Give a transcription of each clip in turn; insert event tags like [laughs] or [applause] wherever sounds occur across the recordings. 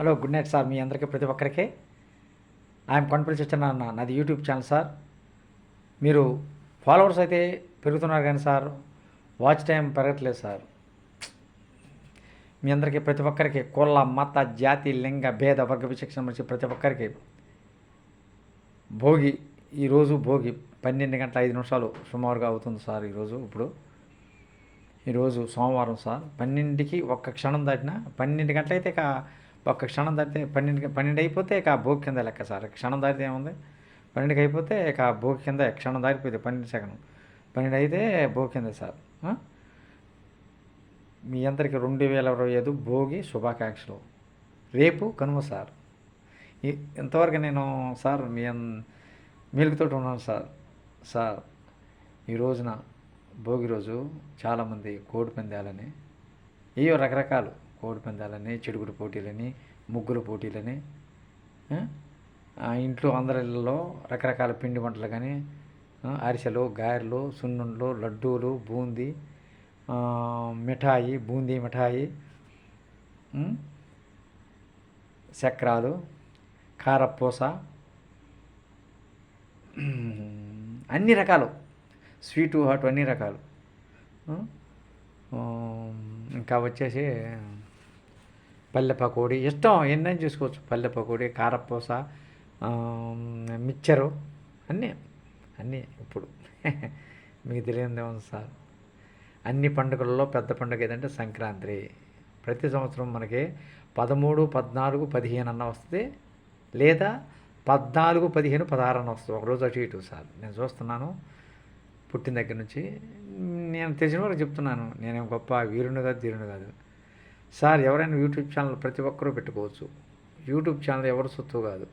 Hello good night sir. మీ అందరికీ ప్రతి ఒక్కరికి. ఐఎమ్ కొండపల్లి సత్యనారాయణ నాది యూట్యూబ్ ఛానల్ సార్. మీరు ఫాలోవర్స్ అయితే పెరుగుతున్నారు కానీ సార్ వాచ్ టైం పెరగట్లేదు సార్. మీ అందరికీ ప్రతి ఒక్కరికి కుల మత జాతి లింగ భేద వర్గ విచక్షణ నుంచి ప్రతి ఒక్కరికి భోగి. ఈరోజు భోగి పన్నెండు గంటల ఐదు నిమిషాలు సుమారుగా అవుతుంది సార్ ఈరోజు ఇప్పుడు. ఈరోజు సోమవారం సార్. పన్నెండుకి ఒక్క క్షణం దాటిన పన్నెండు గంటలైతే ఇక ఒక్క క్షణం దాటితే పన్నెండు పన్నెండు అయిపోతే ఇక భోగి కింద లెక్క సార్. క్షణం దాటితే ఏముంది? పన్నెండుకి అయిపోతే ఇక భోగి కింద క్షణం దారిపోయింది పన్నెండు సెకండ్ పన్నెండు అయితే భోగి కింద సార్. మీ అందరికి రెండు వేల ఇరవై ఐదు భోగి శుభాకాంక్షలు. రేపు కనుమ సార్. ఇంతవరకు నేను సార్ మీ అన్- ఉన్నాను సార్. సార్ ఈ రోజున భోగి రోజు చాలామంది కోడి పందాలని ఏవో రకరకాలు కోడి పందాలని చెడుగుడు పోటీలని ముగ్గుల పోటీలని ఇంట్లో అందరిలో రకరకాల పిండి వంటలు కానీ అరిసెలు గారెలు సున్నుండ్లు లడ్డూలు బూందీ మిఠాయి బూందీ మిఠాయి చక్రాలు కారపూస అన్ని రకాలు. స్వీటు హాట్ అన్ని రకాలు. ఇంకా వచ్చేసి పల్లె పకోడీ ఇష్టం ఎన్నైనా చూసుకోవచ్చు. పల్లె పకోడీ కారపూస మిక్చరు అన్నీ అన్నీ ఇప్పుడు. [laughs] మీకు తెలియదే ఉంది సార్. అన్ని పండుగలలో పెద్ద పండుగ ఏదంటే సంక్రాంతి. ప్రతి సంవత్సరం మనకి పదమూడు పద్నాలుగు పదిహేను అన్న వస్తుంది. లేదా పద్నాలుగు పదిహేను పదహారు అన్న వస్తుంది. ఒకరోజు అటు ఇటు సార్. నేను చూస్తున్నాను. పుట్టిన దగ్గర నుంచి. నేను తెలిసిన వరకు చెప్తున్నాను. నేనేం గొప్ప వీరుని కాదు ధీరుని కాదు. సార్ ఎవరైనా యూట్యూబ్ ఛానల్ ప్రతి ఒక్కరూ పెట్టుకోవచ్చు. యూట్యూబ్ ఛానల్ ఎవరి సొత్తు కాదు.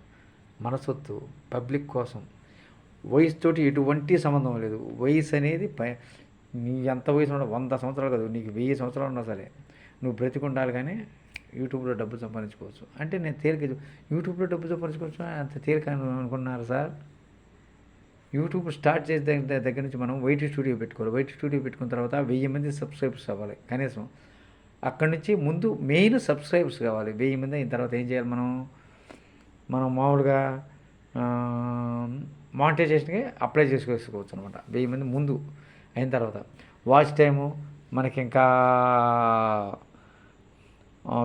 మన సొత్తు పబ్లిక్ కోసం. వయసుతోటి ఎటువంటి సంబంధం లేదు. వయసు అనేది ప నీ ఎంత వయసు ఉన్నా వంద సంవత్సరాలు కాదు. నీకు వెయ్యి సంవత్సరాలు ఉన్నా సరే నువ్వు బ్రతికుండాలి కానీ యూట్యూబ్లో డబ్బు సంపాదించుకోవచ్చు. అంటే నేను తేలిక యూట్యూబ్లో డబ్బు సంపాదించుకోవచ్చు? అంత తేలిక అనుకున్నారు సార్? యూట్యూబ్ స్టార్ట్ చేసే దగ్గర దగ్గర నుంచి మనం వైట్ స్టూడియో పెట్టుకోవాలి. వైట్ స్టూడియో పెట్టుకున్న తర్వాత వెయ్యి మంది సబ్స్క్రైబర్స్ అవ్వాలి. కనీసం అక్కడి నుంచి ముందు మెయిన్ సబ్స్క్రైబర్స్ కావాలి. వెయ్యి మంది అయిన తర్వాత ఏం చేయాలి మనం? మనం మామూలుగా మానిటైజేషన్కి అప్లై చేసుకోవచ్చు అనమాట వెయ్యి మంది ముందు అయిన తర్వాత. వాచ్ టైము మనకి ఇంకా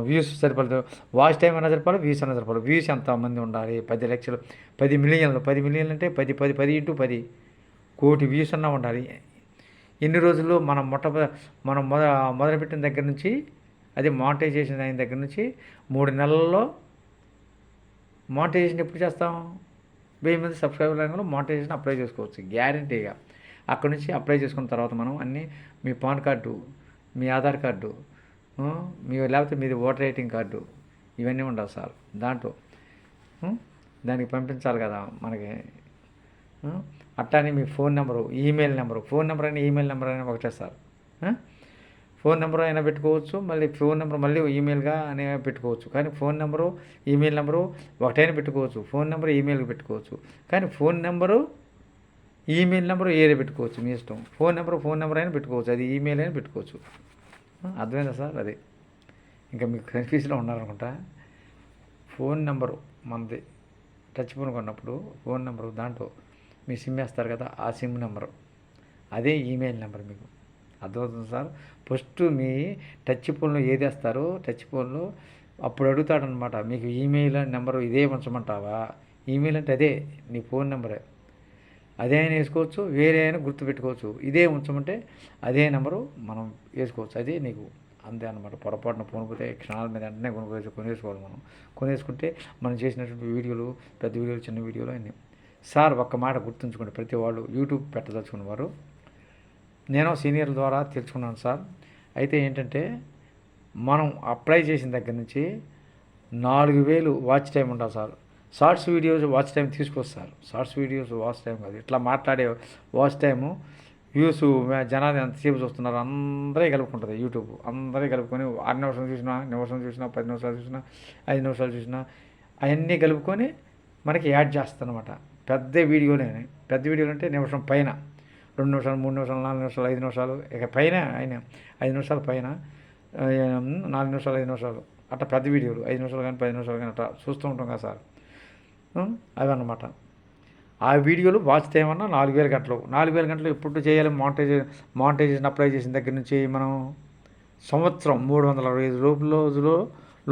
వ్యూస్ సరిపడదు వాచ్ టైం అయినా సరిపాలి వ్యూస్ అయినా సరిపాలి వ్యూస్ ఎంత మంది ఉండాలి? పది లక్షలు పది మిలియన్లు. పది మిలియన్లు అంటే పది పది పది ఇంటూ పది కోటి వ్యూస్ అన్నా ఉండాలి. ఎన్ని రోజుల్లో మనం మొట్ట మనం మొద మొదలుపెట్టిన దగ్గర నుంచి అది మానిటైజేషన్ అయిన దగ్గర నుంచి మూడు నెలల్లో మానిటైజేషన్ ఎప్పుడు చేస్తాం? వెయ్యి మంది సబ్స్క్రైబర్ లైన్లో మానిటైజేషన్ అప్లై చేసుకోవచ్చు గ్యారంటీగా. అక్కడ నుంచి అప్లై చేసుకున్న తర్వాత మనం అన్నీ మీ పాన్ కార్డు మీ ఆధార్ కార్డు మీ లేకపోతే మీది ఓటర్ ఐటింగ్ కార్డు ఇవన్నీ ఉండాలి సార్. దాంట్లో దానికి పంపించాలి కదా మనకి. అట్లానే మీ phone number email number. Phone number అయినా ఈమెయిల్ నెంబర్ అయినా ఒకటే సార్. ఫోన్ నెంబర్ అయినా పెట్టుకోవచ్చు మళ్ళీ ఫోన్ నెంబర్ మళ్ళీ ఈమెయిల్గా అనే పెట్టుకోవచ్చు. కానీ ఫోన్ నెంబరు ఈమెయిల్ నెంబరు ఒకటైనా పెట్టుకోవచ్చు. ఫోన్ నెంబర్ ఈమెయిల్కి పెట్టుకోవచ్చు. కానీ ఫోన్ నెంబరు ఈమెయిల్ నెంబరు ఏదే పెట్టుకోవచ్చు? మీ ఇష్టం. ఫోన్ నెంబర్ ఫోన్ నెంబర్ అయినా పెట్టుకోవచ్చు. అది ఈమెయిల్ అయినా పెట్టుకోవచ్చు. అర్థమైందా సార్ అది? ఇంకా మీకు కన్ఫ్యూజ్లో ఉన్నారనుకుంటా. ఫోన్ నెంబరు మనది. టచ్ ఫోన్ కొన్నప్పుడు ఫోన్ నెంబరు దాంట్లో మీ సిమ్ వేస్తారు కదా ఆ సిమ్ నెంబరు అదే ఈమెయిల్ నెంబర్ మీకు. అర్థమవుతుంది సార్? ఫస్ట్ మీ టచ్ ఫోన్లో ఏది వేస్తారో టచ్ ఫోన్లో అప్పుడు అడుగుతాడనమాట మీకు ఈమెయిల్ నెంబరు ఇదే ఉంచమంటావా? ఈమెయిల్ అంటే అదే నీ ఫోన్ నెంబరే అదే అయినా వేసుకోవచ్చు వేరే అయినా గుర్తుపెట్టుకోవచ్చు ఇదే ఉంచమంటే అదే నెంబరు మనం వేసుకోవచ్చు. అదే నీకు అంతే అనమాట పొరపాటున ఫోన్ పోతే క్షణాల మీద వెంటనే కొనుక్కోవచ్చు కొనేసుకోవాలి మనం. కొనేసుకుంటే మనం చేసినటువంటి వీడియోలు పెద్ద వీడియోలు చిన్న వీడియోలు అన్నీ. సార్ ఒక్క మాట గుర్తుంచుకోండి. ప్రతి వాళ్ళు యూట్యూబ్ పెట్టదలుచుకున్న వారు నేను సీనియర్ల ద్వారా తెలుసుకున్నాను సార్. అయితే ఏంటంటే మనం అప్లై చేసిన దగ్గర నుంచి నాలుగు వేలు వాచ్ టైం ఉండాలి sir. Shorts videos watch time తీసుకొస్తారు షార్ట్స్ వీడియోస్ వాచ్ టైం కాదు. ఇట్లా మాట్లాడే వాచ్ టైము వ్యూస్ జనాలు ఎంతసేపు చూస్తున్నారు అందరే కలుపుకుంటుంది యూట్యూబ్. అందరే కలుపుకొని ఆరు నిమిషాలు చూసినా నిమిషం చూసినా పది నిమిషాలు చూసినా ఐదు నిమిషాలు చూసినా అవన్నీ కలుపుకొని మనకి యాడ్ చేస్తానమాట పెద్ద వీడియోనే పెద్ద వీడియోలు అంటే నిమిషం పైన. రెండు నిమిషాలు మూడు నిమిషాలు నాలుగు నిమిషాలు ఐదు నిమిషాలు ఇక పైన ఆయన ఐదు నిమిషాల పైన నాలుగు నిమిషాలు ఐదు నిమిషాలు అట్లా పెద్ద వీడియోలు ఐదు నిమిషాలు కానీ పది నిమిషాలు కానీ అట్లా చూస్తూ ఉంటాం కదా సార్. అవి అవన్నమాట ఆ వీడియోలు వాచ్ చేయమన్నా నాలుగు వేల గంటలు నాలుగు వేల గంటలు ఎప్పుడు చేయాలి మానిటైజ్ మానిటైజేషన్ అప్లై చేసిన దగ్గర నుంచి మనం సంవత్సరం మూడు వందల అరవై ఐదు లోపు రోజులో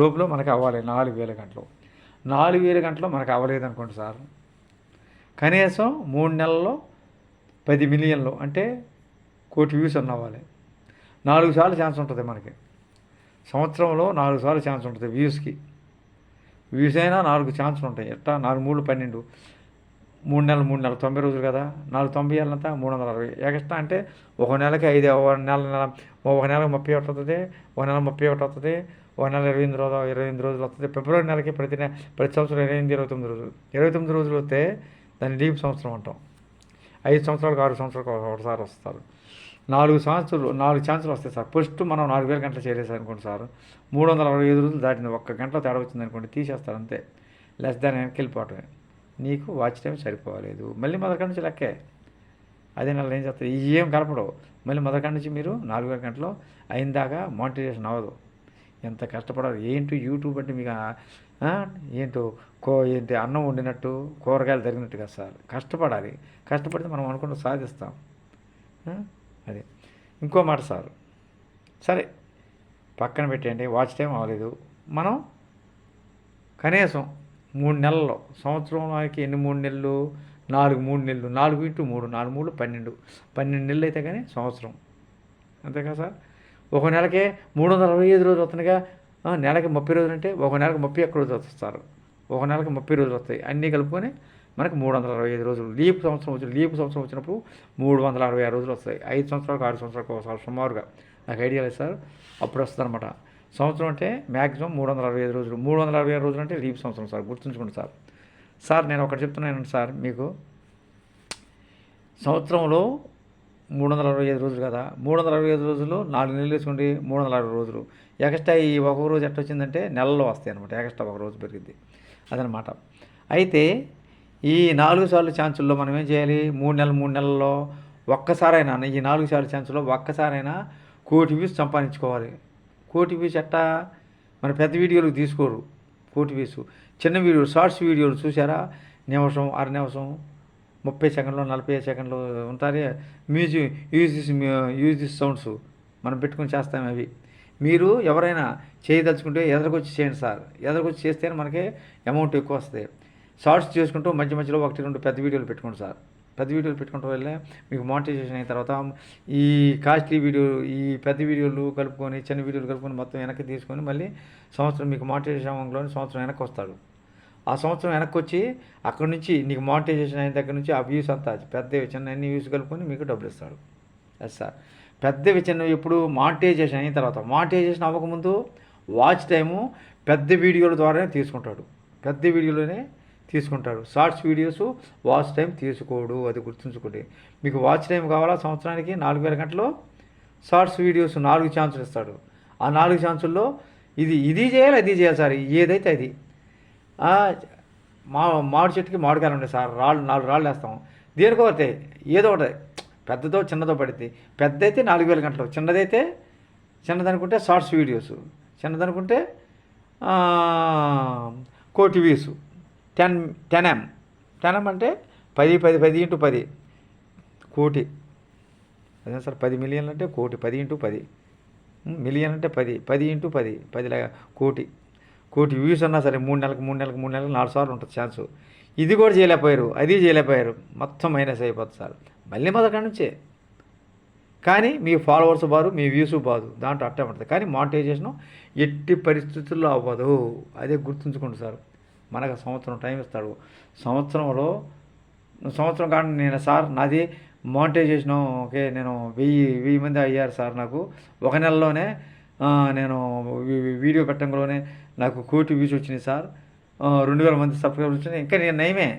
లోపల మనకి అవ్వాలి. నాలుగు వేల గంటలు నాలుగు వేల గంటలు మనకు అవ్వలేదు అనుకోండి సార్. కనీసం మూడు నెలల్లో పది మిలియన్లు అంటే కోటి వ్యూస్ అన్న అవ్వాలి నాలుగు సార్లు ఛాన్స్ ఉంటుంది మనకి. సంవత్సరంలో నాలుగు సార్లు ఛాన్స్ ఉంటుంది వ్యూస్కి. వ్యూస్ అయినా నాలుగు ఛాన్సులు ఉంటాయి. ఎట్టా? నాలుగు మూడు పన్నెండు. మూడు నెలలు మూడు నెలలు తొంభై రోజులు కదా? నాలుగు తొంభై ఏళ్ళంతా మూడు వందల అరవై. ఎక్స్ట్రా అంటే ఒక నెలకి ఐదు ఒక నెల నెల ఒక నెలకు ముప్పై ఒకటి వస్తుంది ఒక నెల ముప్పై ఒకటి వస్తుంది ఒక నెల ఇరవై ఎనిమిది రోజులు ఇరవై ఎనిమిది రోజులు వస్తుంది ఫిబ్రవరి నెలకి ప్రతి నెల ప్రతి సంవత్సరం ఇరవై ఎనిమిది ఇరవై తొమ్మిది రోజులు. ఇరవై తొమ్మిది రోజులు వస్తే దాన్ని లీప్ సంవత్సరం అంటాం. ఐదు సంవత్సరాలకు ఆరు సంవత్సరాలకు ఒకసారి వస్తారు. నాలుగు సంవత్సరాలు నాలుగు ఛాన్సులు వస్తాయి సార్. ఫస్ట్ మనం నాలుగు వేల గంటలు చేరేసారు అనుకోండి సార్. మూడు వందల అరవై ఐదు రోజులు దాటింది. ఒక్క గంటలో తేడా వచ్చింది అనుకోండి తీసేస్తారు అంతే. లెస్ దాన్ వెనక్కి వెళ్ళిపోవటమే. నీకు వాచ్ టైం సరిపోలేదు. మళ్ళీ మొదటి నుంచి లెక్కే. అదే నెలలో ఏం చేస్తారు? ఇవి ఏం కలపడవు మళ్ళీ మొదటి నుంచి మీరు నాలుగు వేల గంటలో అయిన దాకా మానిటైజేషన్ అవ్వదు. ఎంత కష్టపడాలి? ఏంటో యూట్యూబ్ అంటే మీకు ఏంటో కో ఏంటి అన్నం వండినట్టు కూరగాయలు తరిగినట్టుగా సార్. కష్టపడాలి. కష్టపడితే మనం అనుకుంటూ సాధిస్తాం. అది. ఇంకో మాట సార్. సరే పక్కన పెట్టండి వాచ్ టైం అవ్వలేదు. మనం కనీసం మూడు నెలల్లో సంవత్సరంలోకి ఎన్ని మూడు నెలలు? నాలుగు మూడు నెలలు. నాలుగు ఇంటూ మూడు నాలుగు మూడు పన్నెండు. పన్నెండు నెలలు అయితే కానీ సంవత్సరం. అంతే కదా సార్? ఒక నెలకే మూడు వందల అరవై ఐదు రోజులు వస్తుందిగా నెలకి ముప్పై రోజులు అంటే ఒక నెలకి ముప్పై ఒక్క రోజులు వస్తారు ఒక నెలకు ముప్పై రోజులు వస్తాయి. అన్నీ కలుపుకొని మనకి మూడు వందల అరవై ఐదు రోజులు. లీప్ సంవత్సరం వచ్చి లీప్ సంవత్సరం వచ్చినప్పుడు మూడు వందల అరవై ఆరు రోజులు వస్తాయి. ఐదు సంవత్సరాలకు ఆరు సంవత్సరాలకు ఒకసారి సుమారుగా. నాకు ఐడియా లేదు సార్. అప్పుడు వస్తుంది అనమాట సంవత్సరం అంటే మ్యాక్సిమం మూడు వందల అరవై ఐదు రోజులు. మూడు వందల అరవై ఆరు రోజులు అంటే లీప్ సంవత్సరం సార్. గుర్తుంచుకోండి సార్. సార్ నేను ఒకటి చెప్తున్నాను సార్ మీకు. సంవత్సరంలో మూడు వందల అరవై ఐదు రోజులు కదా. మూడు వందల అరవై ఐదు రోజులు నాలుగు నెలలు వేసుకోండి. మూడు వందల అరవై రోజులు. ఎక్స్ట్రా ఈ ఒక రోజు ఎట్ట వచ్చిందంటే నెలలో వస్తాయి అనమాట ఎక్స్ట్రా ఒక రోజు పెరిగింది. అదనమాట. అయితే ఈ నాలుగు సార్లు ఛాన్సుల్లో మనం ఏం చేయాలి? మూడు నెలలు మూడు నెలల్లో ఒక్కసారైనా ఈ నాలుగు సార్లు ఛాన్సుల్లో ఒక్కసారైనా కోటి వ్యూస్ సంపాదించుకోవాలి. కోటి వ్యూస్ ఎట్టా? మన పెద్ద వీడియోలు తీసుకోరు కోటి వ్యూస్. చిన్న వీడియో షార్ట్స్ వీడియోలు చూసారా నిమిషం అర నిమిషం ముప్పై సెకండ్లు నలభై సెకండ్లు ఉంటారే. Music use this use this sounds మనం పెట్టుకొని చేస్తాం అవి. మీరు ఎవరైనా చేయదలుచుకుంటే ఎదరికొచ్చి చేయండి సార్. ఎదరికొచ్చి చేస్తేనే మనకి అమౌంట్ ఎక్కువ వస్తుంది షార్ట్స్ చేసుకుంటూ మధ్య మధ్యలో ఒకటి రెండు పెద్ద వీడియోలు పెట్టుకోండి సార్. పెద్ద వీడియోలు పెట్టుకుంటూ వెళ్ళే మీకు మానిటైజేషన్ అయిన తర్వాత ఈ కాస్ట్లీ వీడియో ఈ పెద్ద వీడియోలు కలుపుకొని చిన్న వీడియోలు కలుపుకొని మొత్తం వెనక్కి తీసుకొని మళ్ళీ సంవత్సరం మీకు మానిటైజేషన్ సంవత్సరం వెనక్కి వస్తాడు. ఆ సంవత్సరం వెనక్కి వచ్చి అక్కడి నుంచి నీకు మానిటైజేషన్ అయిన దగ్గర నుంచి ఆ వ్యూస్ అంతా పెద్దవి చిన్న అన్ని వ్యూస్ కలుపుకొని మీకు డబ్బులు ఇస్తాడు. ఎస్ సార్ పెద్దవి చిన్నవి ఎప్పుడు మానిటైజేషన్ అయిన తర్వాత మానిటైజేషన్ అవ్వకముందు వాచ్ టైము పెద్ద వీడియోల ద్వారానే తీసుకుంటాడు. పెద్ద వీడియోలోనే తీసుకుంటాడు. షార్ట్స్ వీడియోస్ వాచ్ టైం తీసుకోడు అది గుర్తుంచుకోండి. మీకు వాచ్ టైం కావాలా? సంవత్సరానికి నాలుగు వేల గంటలు షార్ట్స్ వీడియోస్ నాలుగు ఛాన్సులు ఇస్తాడు. ఆ నాలుగు ఛాన్సుల్లో ఇది ఇది చేయాలి అది చేయాలి సార్. ఏదైతే అది. మా మామిడి చెట్టుకి మామిడికాయలు ఉన్నాయి సార్. రాళ్ళు నాలుగు రాళ్ళు వేస్తాం. దేనికో ఒకటి ఏదో ఒకటి. పెద్దదో చిన్నదో పడితే పెద్ద అయితే నాలుగు వేల గంటలు. చిన్నదైతే చిన్నదనుకుంటే షార్ట్స్ వీడియోస్. చిన్నదనుకుంటే కోటి views. Ten ten M ten M అంటే పది పది పది ఇంటూ పది. కోటి. అదే సార్ పది మిలియన్లు అంటే కోటి. పది ఇంటూ పది. మిలియన్ అంటే పది. పది ఇంటూ పది. పదిలాగా కోటి. కోటి వ్యూస్ అన్నా సరే మూడు నెలలకు మూడు నెలలకు మూడు నెలలకు నాలుగు సార్లు ఉంటుంది ఛాన్స్. ఇది కూడా చేయలేకపోయారు. అది చేయలేకపోయారు. మొత్తం మైనస్ అయిపోతుంది సార్. మళ్ళీ మొదటి నుంచే. కానీ మీ ఫాలోవర్స్ బారు మీ వ్యూస్ బాదు దాంట్లో అట్టే ఉంటుంది. కానీ మానిటైజేషన్ ఎట్టి పరిస్థితుల్లో అవ్వదు. అదే గుర్తుంచుకోండి సార్. మనకు సంవత్సరం టైం ఇస్తాడు. సంవత్సరంలో సంవత్సరం కానీ నేను సార్ నాది మానిటైజేషన్ ఓకే నేను వెయ్యి వెయ్యి మంది అయ్యారు సార్ నాకు. ఒక నెలలోనే నేను వీడియో పెట్టడంలోనే నాకు కోటి వ్యూస్ వచ్చినాయి సార్. రెండు వేల మంది సబ్స్క్రైబర్స్ వచ్చినాయి. ఇంకా నేను నయమే.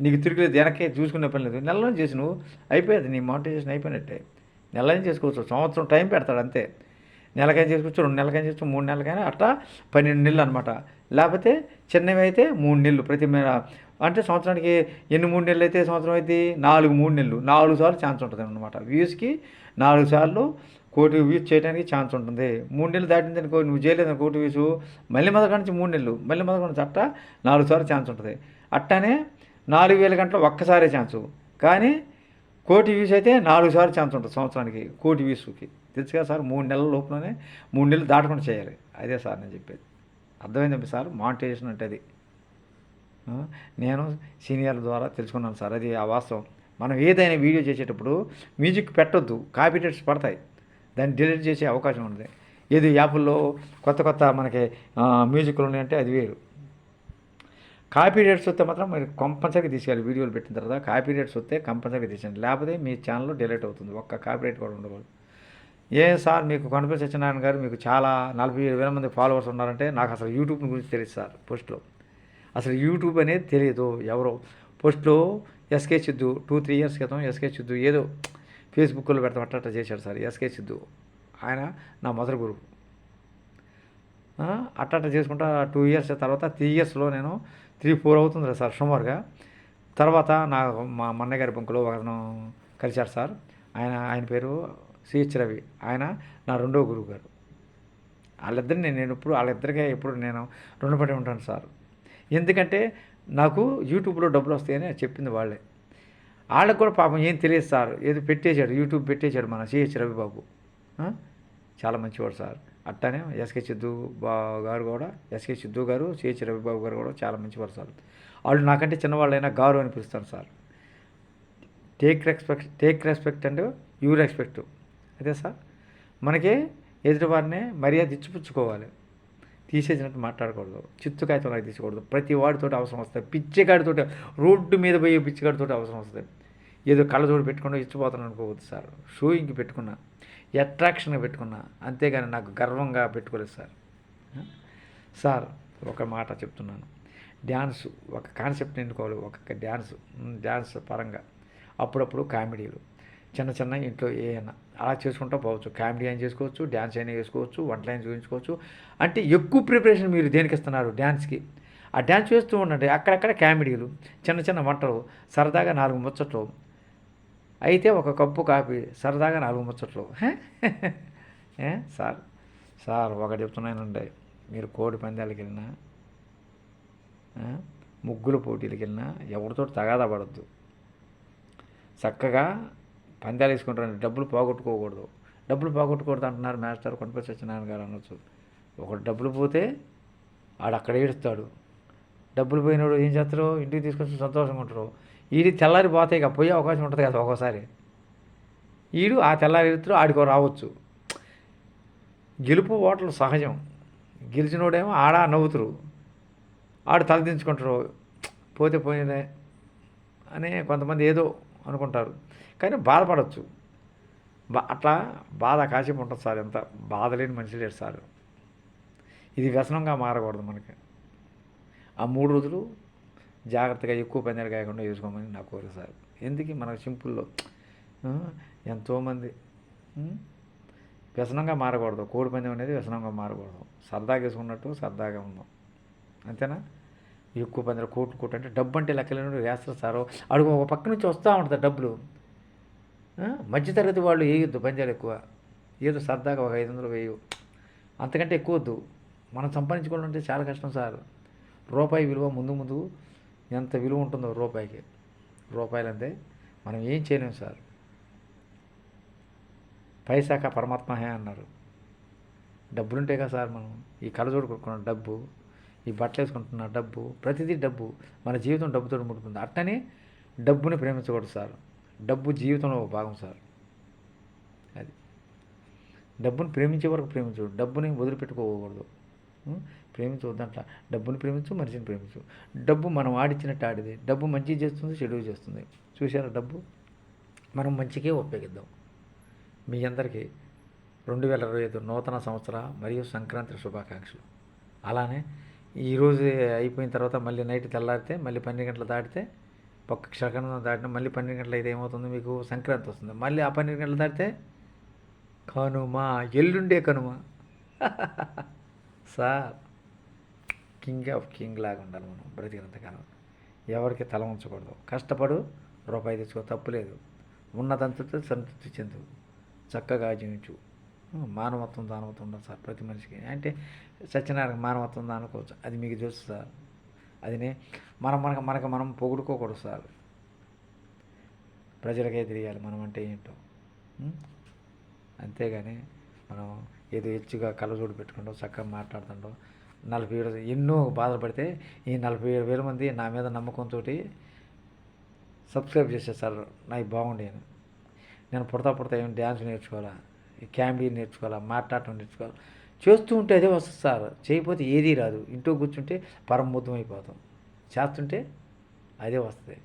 నీకు తిరిగిలేదు వెనకే చూసుకునే పని లేదు. నెలలో చేసి నువ్వు అయిపోయేది నీ మోటివేషన్ అయిపోయినట్టే. నెలని చేసుకోవచ్చు. సంవత్సరం టైం పెడతాడు అంతే. నెలకైనా చేసుకోవచ్చు రెండు నెలకైనా చేసుకోవచ్చు మూడు నెలలకైనా అట్లా పన్నెండు నెలలు అనమాట లేకపోతే చిన్నవి అయితే మూడు నెలలు ప్రతి అంటే సంవత్సరానికి ఎన్ని మూడు నెలలు అయితే సంవత్సరం అయితే? నాలుగు మూడు నెలలు. నాలుగు సార్లు ఛాన్స్ ఉంటుంది అనమాట వ్యూస్కి నాలుగు సార్లు కోటి వ్యూస్ చేయడానికి ఛాన్స్ ఉంటుంది. మూడు నెలలు దాటింది అనుకో నువ్వు చేయలేదు కోటి వ్యూస్. మళ్ళీ మొదటి నుంచి మూడు నెలలు. మళ్ళీ మొదటి నుంచి అట్ట నాలుగు సార్లు ఛాన్స్ ఉంటుంది. అట్టనే నాలుగు వేల గంటలు ఒక్కసారే ఛాన్సు కానీ కోటి వ్యూస్ అయితే నాలుగు సార్లు ఛాన్స్ ఉంటుంది సంవత్సరానికి కోటి వ్యూస్కి తెలుసుగా సార్ మూడు నెలల లోపలనే మూడు నెలలు దాటకుండా చేయాలి. అదే సార్ నేను చెప్పేది. అర్థమైందండి సార్? మానిటైజేషన్ అంటే అది. నేను సీనియర్ల ద్వారా తెలుసుకున్నాను సార్. అది ఆ వాస్తవం. మనం ఏదైనా వీడియో చేసేటప్పుడు మ్యూజిక్ పెట్టొద్దు కాపీరైట్స్ పడతాయి. దాన్ని డిలీట్ చేసే అవకాశం ఉంది ఏది యాప్ల్లో కొత్త కొత్త మనకి మ్యూజిక్లు ఉన్నాయంటే అది వేరు. కాపీ రేట్స్ వస్తే మాత్రం మీరు కంపల్సరీగా తీసేయాలి. వీడియోలు పెట్టిన తర్వాత కాపీ రేట్స్ వస్తే కంపల్సరీగా తీసేయండి. లేకపోతే మీ ఛానల్ డిలీట్ అవుతుంది. ఒక్క కాపీ రేట్ కూడా ఉండకూడదు. ఏ సార్ మీకు కొనపల్లి సత్యనారాయణ గారు మీకు చాలా నలభై ఏడు వేల మంది ఫాలోవర్స్ ఉన్నారంటే నాకు అసలు యూట్యూబ్ గురించి తెలియదు సార్ పోస్ట్లో. అసలు యూట్యూబ్ అనేది తెలియదు ఎవరో. పోస్ట్లో SK Siddhu two three years క్రితం ఎస్కే సిద్ధు ఏదో ఫేస్బుక్లో పెడతాం అట్ట చేశాడు సార్ ఎస్కే సిద్ధు. ఆయన నా మొదటి గురువు. అట్ట అట్ట చేసుకుంటా టూ ఇయర్స్ తర్వాత త్రీ ఇయర్స్లో నేను త్రీ ఫోర్ అవుతుంది సార్ సుమారుగా. తర్వాత నా మా మన్నయ్య గారి బంకులో ఒకను కలిశారు సార్. ఆయన ఆయన పేరు సిహెచ్ రవి. ఆయన నా రెండో గురువు గారు. వాళ్ళిద్దరిని నేను ఇప్పుడు వాళ్ళిద్దరికే ఎప్పుడు నేను రుణపడి ఉంటాను సార్. ఎందుకంటే నాకు యూట్యూబ్లో డబ్బులు వస్తాయని చెప్పింది వాళ్ళే. వాళ్ళకి కూడా పాపం ఏం తెలియదు సార్. ఏదో పెట్టేశాడు యూట్యూబ్ పెట్టేశాడు మన సిహెచ్ రవి బాబు చాలా మంచివాడు సార్. అట్టనే ఎస్కే సిద్ధు గారు కూడా ఎస్కే సిద్ధు గారు సిహెచ్ రవిబాబు గారు కూడా చాలా మంచివారు సార్ వాళ్ళు నాకంటే చిన్నవాళ్ళైనా గారు అని పిలుస్తాను sir. Take respect take respect and you respect. అదే సార్. మనకి ఎదుటివారిని మర్యాద ఇచ్చిపుచ్చుకోవాలి. తీసేసినట్టు మాట్లాడకూడదు. చిత్తుకాయతో నాకు తీసుకోకూడదు. ప్రతి వాడితోటి అవసరం వస్తుంది పిచ్చిగాడితో రోడ్డు మీద పోయే పిచ్చిగాడితో అవసరం వస్తుంది ఏదో కళ్ళజోడు పెట్టుకున్నా ఇచ్చిపోతాను అనుకోవద్దు సార్. షూయింగ్ పెట్టుకున్నా. అట్రాక్షన్గా పెట్టుకున్నా. అంతేగాని నాకు గర్వంగా పెట్టుకోలేదు సార్. సార్ ఒక మాట చెప్తున్నాను. డ్యాన్స్ ఒక కాన్సెప్ట్ ఎన్నుకోవాలి ఒక డ్యాన్స్ డ్యాన్స్ పరంగా. అప్పుడప్పుడు కామెడీలు. చిన్న చిన్న ఇంట్లో ఏమైనా అలా చేసుకుంటూ పోవచ్చు. కామెడీ అయినా చేసుకోవచ్చు డ్యాన్స్ అయినా చేసుకోవచ్చు వంటలు అయినా చూపించుకోవచ్చు. అంటే ఎక్కువ ప్రిపరేషన్ మీరు దేనికి ఇస్తున్నారు? డ్యాన్స్కి. ఆ డ్యాన్స్ చేస్తూ ఉండండి. అక్కడక్కడ కామెడీలు చిన్న చిన్న వంటలు సరదాగా నాలుగు ముచ్చట్లు అయితే ఒక కప్పు కాఫీ సరదాగా నాలుగు ముచ్చట్లు. ఏ? సార్ సార్ ఒకటి చెప్తున్నానండి. మీరు కోడి పందాలకు వెళ్ళినా ముగ్గుల పోటీలకు వెళ్ళినా ఎవరితో తగాదా పడద్దు. చక్కగా పందాలు వేసుకుంటారు డబ్బులు పోగొట్టుకోకూడదు. డబ్బులు పోగొట్టుకూడదు అంటున్నారు మాస్టర్ కొనపతి సత్యనారాయణ గారు అనొచ్చు. ఒకటి డబ్బులు పోతే ఆడు అక్కడ ఏడుస్తాడు. డబ్బులు పోయినోడు ఏం చేస్తారు? ఇంటికి తీసుకొచ్చి సంతోషంగా ఉంటారు. ఈడి తెల్లారి పోతే ఇక పోయే అవకాశం ఉంటుంది కదా ఒక్కోసారి. ఈడు ఆ తెల్లారి ఎడుతాడు ఆడికో రావచ్చు. గెలుపు ఓటలు సహజం. గెలిచినోడేమో ఆడ నవ్వుతురు. ఆడు తలదించుకుంటారు పోతే పోయినే అని కొంతమంది ఏదో అనుకుంటారు. కానీ బాధపడవచ్చు బా అట్లా బాధ కాసేపు ఉంటుంది సార్ ఎంత? బాధ లేని మనిషి లేడు సార్. ఇది వ్యసనంగా మారకూడదు మనకి. ఆ మూడు రోజులు జాగ్రత్తగా ఎక్కువ పందాలు కాకుండా చూసుకోమని నా కోరిక సార్. ఎందుకు మనకు సింపుల్లో? ఎంతోమంది వ్యసనంగా మారకూడదు. కోడి పందెం అనేది వ్యసనంగా మారకూడదు. సరదాగా వేసుకున్నట్టు సరదాగా ఉందాం. అంతేనా? ఎక్కువ పందాలు కోట్లు కోట్లు అంటే డబ్బు అంటే లెక్కలేని వేస్తారు సారు. అడుగు ఒక పక్క నుంచి వస్తూ ఉంటుంది డబ్బులు. మధ్యతరగతి వాళ్ళు వేయొద్దు పందాలు ఎక్కువ. ఏదో సరదాగా ఒక ఐదు వందలు వేయు. అంతకంటే ఎక్కువ వద్దు. మనం సంపాదించుకోవాలంటే చాలా కష్టం సార్. రూపాయి విలువ ముందు ముందు ఎంత విలువ ఉంటుందో రూపాయికి. రూపాయలు అంతే మనం ఏం చేయలేము సార్. పైసాక పరమాత్మహే అన్నారు. డబ్బులుంటే కదా సార్ మనం ఈ కళ్ళజోడు కొనుక్కున్న డబ్బు ఈ బట్టలు వేసుకుంటున్న డబ్బు ప్రతిదీ డబ్బు. మన జీవితం డబ్బుతో ముడుతుంది అట్టనే డబ్బుని ప్రేమించకూడదు సార్. డబ్బు జీవితంలో ఒక భాగం సార్. అది. డబ్బుని ప్రేమించే వరకు ప్రేమించు డబ్బుని వదిలిపెట్టుకోకూడదు. ప్రేమించు దాంట్లో డబ్బుని ప్రేమించు మనిషిని ప్రేమించు. డబ్బు మనం ఆడిచ్చినట్టు ఆడిది. డబ్బు మంచి చేస్తుంది చెడు చేస్తుంది. చూసారా డబ్బు? మనం మంచికే ఉపయోగిద్దాం. మీ అందరికీ రెండు వేల ఇరవై ఐదు నూతన సంవత్సర మరియు సంక్రాంతి శుభాకాంక్షలు. అలానే ఈరోజు అయిపోయిన తర్వాత మళ్ళీ నైట్ తెల్లారితే మళ్ళీ పన్నెండు గంటలు దాటితే ఒక్క క్షణం దాటిన మళ్ళీ పన్నెండు గంటలు అయితే ఏమవుతుంది మీకు? సంక్రాంతి వస్తుంది. మళ్ళీ ఆ పన్నెండు గంటలు దాటితే కనుమ ఎల్లుండే Kanuma. [laughs] Sir. King of king లాగా ఉండాలి మనం బ్రతికినంతకాలం. ఎవరికి తల ఉంచకూడదు. కష్టపడు రూపాయి తెచ్చుకో తప్పులేదు ఉన్నదంతతో సంతృప్తి చెందు. చక్కగా జీవించు. మానవత్వం దానవత్వం ఉండదు సార్ ప్రతి మనిషికి. అంటే సత్యనారాయణ మానవత్వం దానుకోవచ్చు అది మీకు తెలుసు సార్. అదినే మనం మనకు మనకు మనం పొగుడుకోకూడదు సార్. ప్రజలకే తెలియాలి మనం అంటే ఏంటో. అంతేగాని మనం ఏదో హెచ్చుగా కళ్ళజోడు పెట్టుకుంటాం చక్కగా మాట్లాడుతుంటాం నలభై ఏడు ఎన్నో బాధలు పడితే ఈ నలభై ఏడు వేల మంది నా మీద నమ్మకంతో సబ్స్క్రైబ్ చేసేసారు నాకు బాగుండి. నేను పుడతా పుడతా ఏమి డ్యాన్స్ నేర్చుకోవాలా? ఈ నేర్చుకోవాలా? మాట్లాడటం నేర్చుకోవాలి? చేస్తూ ఉంటే అదే వస్తుంది సార్. చేయకపోతే ఏదీ రాదు. ఇంట్లో కూర్చుంటే పరమబుద్ధం అయిపోతాం. చేస్తుంటే అదే వస్తుంది.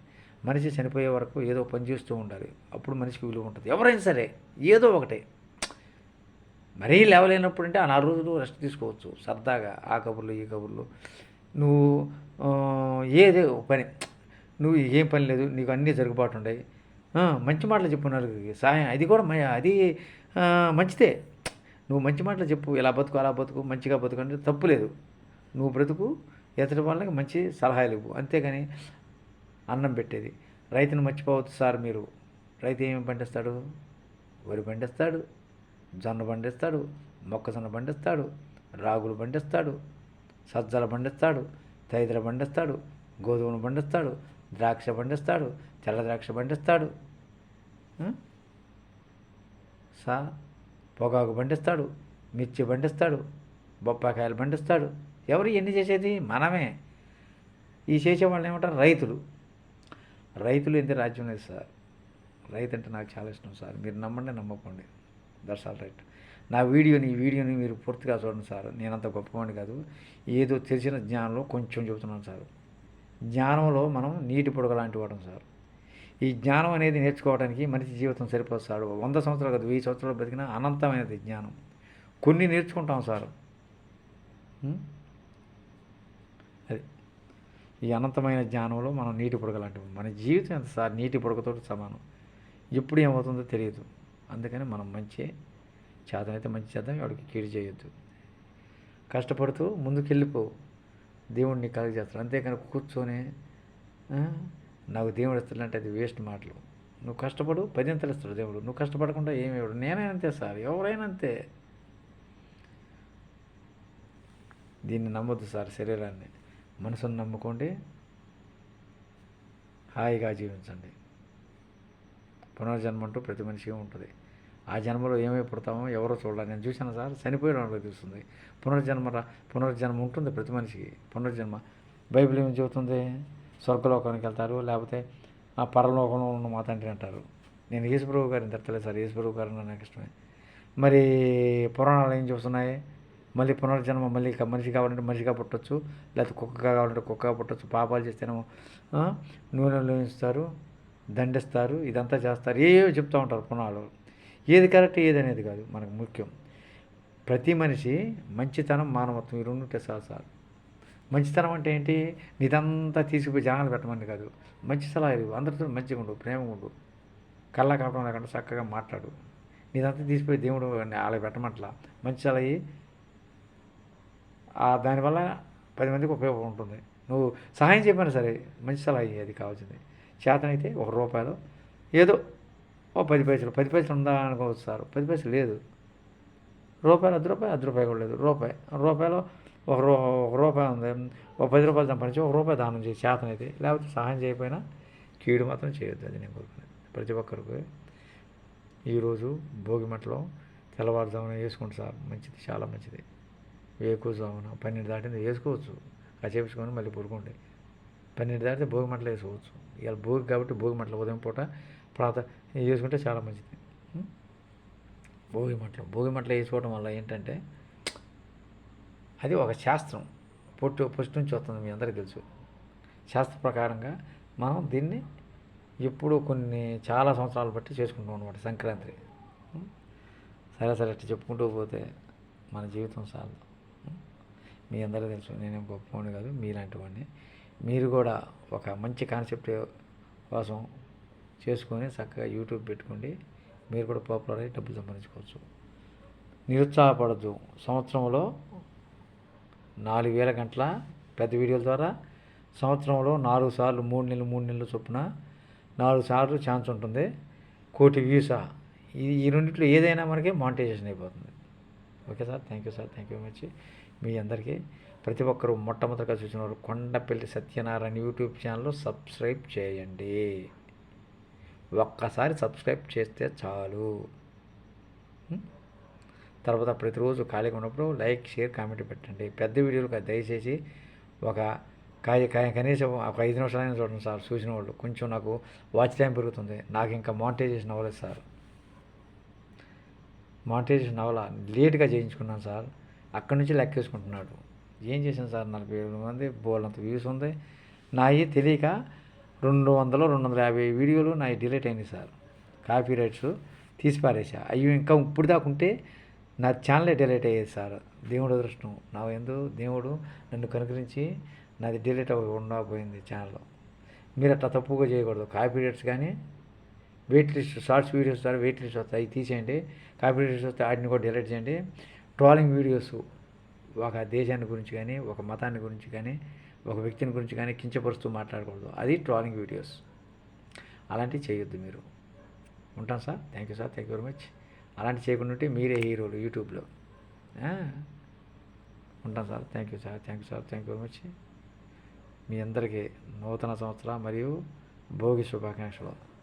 మనిషి చనిపోయే వరకు ఏదో పని చేస్తూ ఉండాలి. అప్పుడు మనిషికి విలువ ఉంటుంది. ఎవరైనా సరే ఏదో ఒకటే. మరీ లేవలేనప్పుడు అంటే ఆ నాలుగు రోజులు రెస్ట్ తీసుకోవచ్చు సరదాగా ఆ కబుర్లు ఈ కబుర్లు. నువ్వు ఏదే పని నువ్వు ఏం పని లేదు నీకు అన్నీ జరుగుబాటు ఉన్నాయి మంచి మాటలు చెప్పు నలుగురికి సహాయం. అది కూడా మ- అది మంచిదే. నువ్వు మంచి మాటలు చెప్పు ఇలా బతుకు అలా బతుకు మంచిగా బతుకు అంటే తప్పు లేదు. నువ్వు బ్రతుకు ఎతటి వాళ్ళకి మంచి సలహాలు ఇవ్వు. అంతేగాని అన్నం పెట్టేది. రైతును మర్చిపోవచ్చు సార్ మీరు. రైతు ఏమి పండిస్తాడు? వరి పండిస్తాడు. జొన్న పండిస్తాడు మొక్కజొన్న పండిస్తాడు రాగులు పండిస్తాడు సజ్జలు పండిస్తాడు తైదలు పండిస్తాడు గోధుమలు పండిస్తాడు ద్రాక్ష పండిస్తాడు తెల్ల ద్రాక్ష పండిస్తాడు. సా పొగాకు పండిస్తాడు మిర్చి పండిస్తాడు బొప్పాకాయలు పండిస్తాడు. ఎవరు ఎన్ని చేసేది? మనమే. ఈ చేసే వాళ్ళు ఏమంటారు? రైతులు. రైతులు ఎంత రాజ్యం లేదు సార్. రైతు అంటే నాకు చాలా ఇష్టం సార్. మీరు నమ్మండి నమ్మకండి. దట్స్ ఆల్ రైట్ నా వీడియోని ఈ వీడియోని మీరు పూర్తిగా చూడండి సార్. నేనంత గొప్పవాడిని కాదు. ఏదో తెలిసిన జ్ఞానంలో కొంచెం చెబుతున్నాను సార్. జ్ఞానంలో మనం నీటి పొడగ లాంటి వాడం సార్. ఈ జ్ఞానం అనేది నేర్చుకోవడానికి మనిషి జీవితం సరిపోదు సార్. వంద సంవత్సరాలు కాదు వెయ్యి సంవత్సరాలు బతికిన అనంతమైనది జ్ఞానం. కొన్ని నేర్చుకుంటాం సార్. అది. ఈ అనంతమైన జ్ఞానంలో మనం నీటి పొడగ లాంటివి. మన జీవితం ఎంత సార్? నీటి పొడగతో సమానం. ఎప్పుడు ఏమవుతుందో తెలియదు. అందుకని మనం మంచి చేతనైతే మంచి చేద్దాం ఎవరికి కీడు చేయొద్దు. కష్టపడుతూ ముందుకెళ్ళిపో. దేవుడిని కలుగ చేస్తాడు. అంతేకాని కూర్చొని నాకు దేవుడు ఇస్తాడంటే అది వేస్ట్ మాటలు. నువ్వు కష్టపడు పదింతలు ఇస్తాడు దేవుడు. నువ్వు కష్టపడకుండా ఏమి ఇవ్వడు. నేనే అంతే సార్ ఎవరైనా అంతే. దీన్ని నమ్మొద్దు సార్ శరీరాన్ని. మనసును నమ్ముకోండి. హాయిగా జీవించండి. పునర్జన్మ అంటూ ప్రతి మనిషికి ఉంటుంది. ఆ జన్మలో ఏమై పుడతామో ఎవరో చూడాలి. నేను చూశాను సార్? చనిపోయిన వాళ్ళకి తెలుస్తుంది పునర్జన్మ పునర్జన్మ ఉంటుంది ప్రతి మనిషికి. పునర్జన్మ. బైబిల్ ఏమి చెబుతుంది? స్వర్గలోకానికి వెళ్తారు లేకపోతే ఆ పరలోకంలో ఉన్న మా తండ్రి అంటారు. నేను యేసుప్రభు గారిని తిట్టలేదు సార్. యేసుప్రభు గారు నాకు ఇష్టమే. మరి పురాణాలు ఏం చూస్తున్నాయి మళ్ళీ పునర్జన్మ మళ్ళీ మనిషి కావాలంటే మనిషిగా పుట్టచ్చు లేకపోతే కుక్కగా కావాలంటే కుక్కగా పుట్టచ్చు. పాపాలు చేస్తేనేమో నూనెలు ఇస్తారు దండిస్తారు ఇదంతా చేస్తారు ఏవో చెప్తూ ఉంటారు పునాలు. ఏది కరెక్ట్ ఏది అనేది కాదు మనకు ముఖ్యం. ప్రతి మనిషి మంచితనం మానవత్వం ఈ రెండు ఉంటే సార్ మంచితనం అంటే ఏంటి? నీదంతా తీసుకుపోయి జనాలు పెట్టమని కాదు. మంచి సలహా ఇవ్వు అందరితో మంచిగా ఉండు ప్రేమగా ఉండు. కళ్ళ కాపడం లేకుండా చక్కగా మాట్లాడు. నీదంతా తీసిపోయి దేవుడు అలా పెట్టమట్లా. మంచి సలహా ఆ దానివల్ల పది మందికి ఉపయోగం ఉంటుంది. నువ్వు సహాయం చెప్పినా సరే మంచి సలహా అది కావాల్సింది. చేతనైతే ఒక రూపాయలు. ఏదో ఓ పది పైసలు పది పైసలు ఉందా అనుకోవచ్చు సార్. పది పైసలు లేదు. రూపాయలు అర్ధ రూపాయి అర్ధ రూపాయి కూడా లేదు. రూపాయి రూపాయలు ఒక రూ ఒక రూపాయి ఉంది. ఒక పది రూపాయలు సంపాదించి ఒక రూపాయి దానం చేసి చేతనైతే లేకపోతే సహాయం చేయకపోయినా కీడు మాత్రం చేయొద్దు అది నేను కోరుకునేది. ప్రతి ఒక్కరికి ఈరోజు భోగిమట్లో తెల్లవారుజామున వేసుకోండి సార్ మంచిది చాలా మంచిది. వేకుజామున పన్నెండు దాటింది వేసుకోవచ్చు. కచేపించుకొని మళ్ళీ పురుకోండి పన్నెండు దాటితే భోగి మంటలు వేసుకోవచ్చు. ఇవాళ భోగి కాబట్టి భోగి మంటలు ఉదయం పూట ప్రాత వేసుకుంటే చాలా మంచిది. భోగి మంటలు భోగి మంటలు వేసుకోవడం వల్ల ఏంటంటే అది ఒక శాస్త్రం. పొట్టు ఫస్ట్ నుంచి వస్తుంది మీ అందరికీ తెలుసు. శాస్త్ర ప్రకారంగా మనం దీన్ని ఎప్పుడు కొన్ని చాలా సంవత్సరాలు బట్టి చేసుకుంటాం అనమాట సంక్రాంతి. సరే సరే అట్లా చెప్పుకుంటూ పోతే మన జీవితం చాలు మీ అందరికీ తెలుసు నేనేం గొప్పవాడిని కాదు మీలాంటి వాడిని. మీరు కూడా ఒక మంచి కాన్సెప్ట్ కోసం చేసుకొని చక్కగా యూట్యూబ్ పెట్టుకోండి. మీరు కూడా పాపులర్ అయ్యి డబ్బులు సంపాదించుకోవచ్చు. నిరుత్సాహపడద్దు. సంవత్సరంలో నాలుగు వేల గంటల పెద్ద వీడియోల ద్వారా సంవత్సరంలో నాలుగు సార్లు మూడు నెలలు మూడు నెలలు చొప్పున నాలుగు సార్లు ఛాన్స్ ఉంటుంది. కోటి వ్యూసా ఇది ఈ రెండిట్లో ఏదైనా మనకి మానిటైజేషన్ అయిపోతుంది. Okay sir thank you sir thank you much మీ అందరికీ ప్రతి ఒక్కరూ మొట్టమొదటిగా చూసిన వారు Kondapalli Satyanarayana YouTube channel subscribe చేయండి. ఒక్కసారి సబ్స్క్రైబ్ చేస్తే చాలు. తర్వాత ప్రతిరోజు ఖాళీగా ఉన్నప్పుడు లైక్ షేర్ కామెంట్ పెట్టండి. పెద్ద వీడియోలు దయచేసి ఒక కా- కనీసం ఒక ఐదు నిమిషాలైనా చూడండి సార్ చూసిన వాళ్ళు కొంచెం నాకు వాచ్ టైం పెరుగుతుంది. నాకు ఇంకా మానిటైజేషన్ అవ్వలేదు సార్. మానిటైజేషన్ అవ్వాలా? లేట్గా చేయించుకున్నాను సార్. అక్కడి నుంచి లెక్కేసుకుంటున్నాడు ఏం చేశాను సార్? నలభై ఏడు మంది బోల్డంత వ్యూస్ ఉంది. నాయి తెలియక రెండు వందలు రెండు వందల యాభై వీడియోలు నాయి డిలీట్ అయింది సార్. కాపీ రైట్స్ తీసిపారేసా అవి అయ్యో ఇంకా ఇప్పుడు దాకా ఉంటే నా ఛానలే డిలీట్ అయ్యేది సార్. దేవుడు అదృష్టం. నా ఎందు దేవుడు నన్ను కనుకరించి నాది డిలీట్ అవ్వకుండా పోయింది ఛానల్ మీరు అట్లా తప్పుగా చేయకూడదు. కాపీ రైట్స్ కానీ వెయిట్ లిస్ట్ షార్ట్స్ వీడియోస్ ద్వారా వెయిట్ లిస్ట్ వస్తాయి. అవి తీసేయండి. కాపీ రైట్స్ వస్తే వాటిని కూడా డిలీట్ చేయండి. ట్రోలింగ్ వీడియోస్ ఒక దేశాన్ని గురించి కానీ ఒక మతాన్ని గురించి కానీ ఒక వ్యక్తిని గురించి కానీ కించపరుస్తూ మాట్లాడకూడదు. అది ట్రోలింగ్ వీడియోస్. అలాంటివి చేయొద్దు మీరు. ఉంటాను sir? Thank you sir thank you very much అలాంటి చేయకుండా ఉంటే మీరే హీరోలు యూట్యూబ్లో. ఉంటాను sir. Thank you sir thank you sir thank you very much మీ అందరికీ నూతన సంవత్సర మరియు భోగి శుభాకాంక్షలు.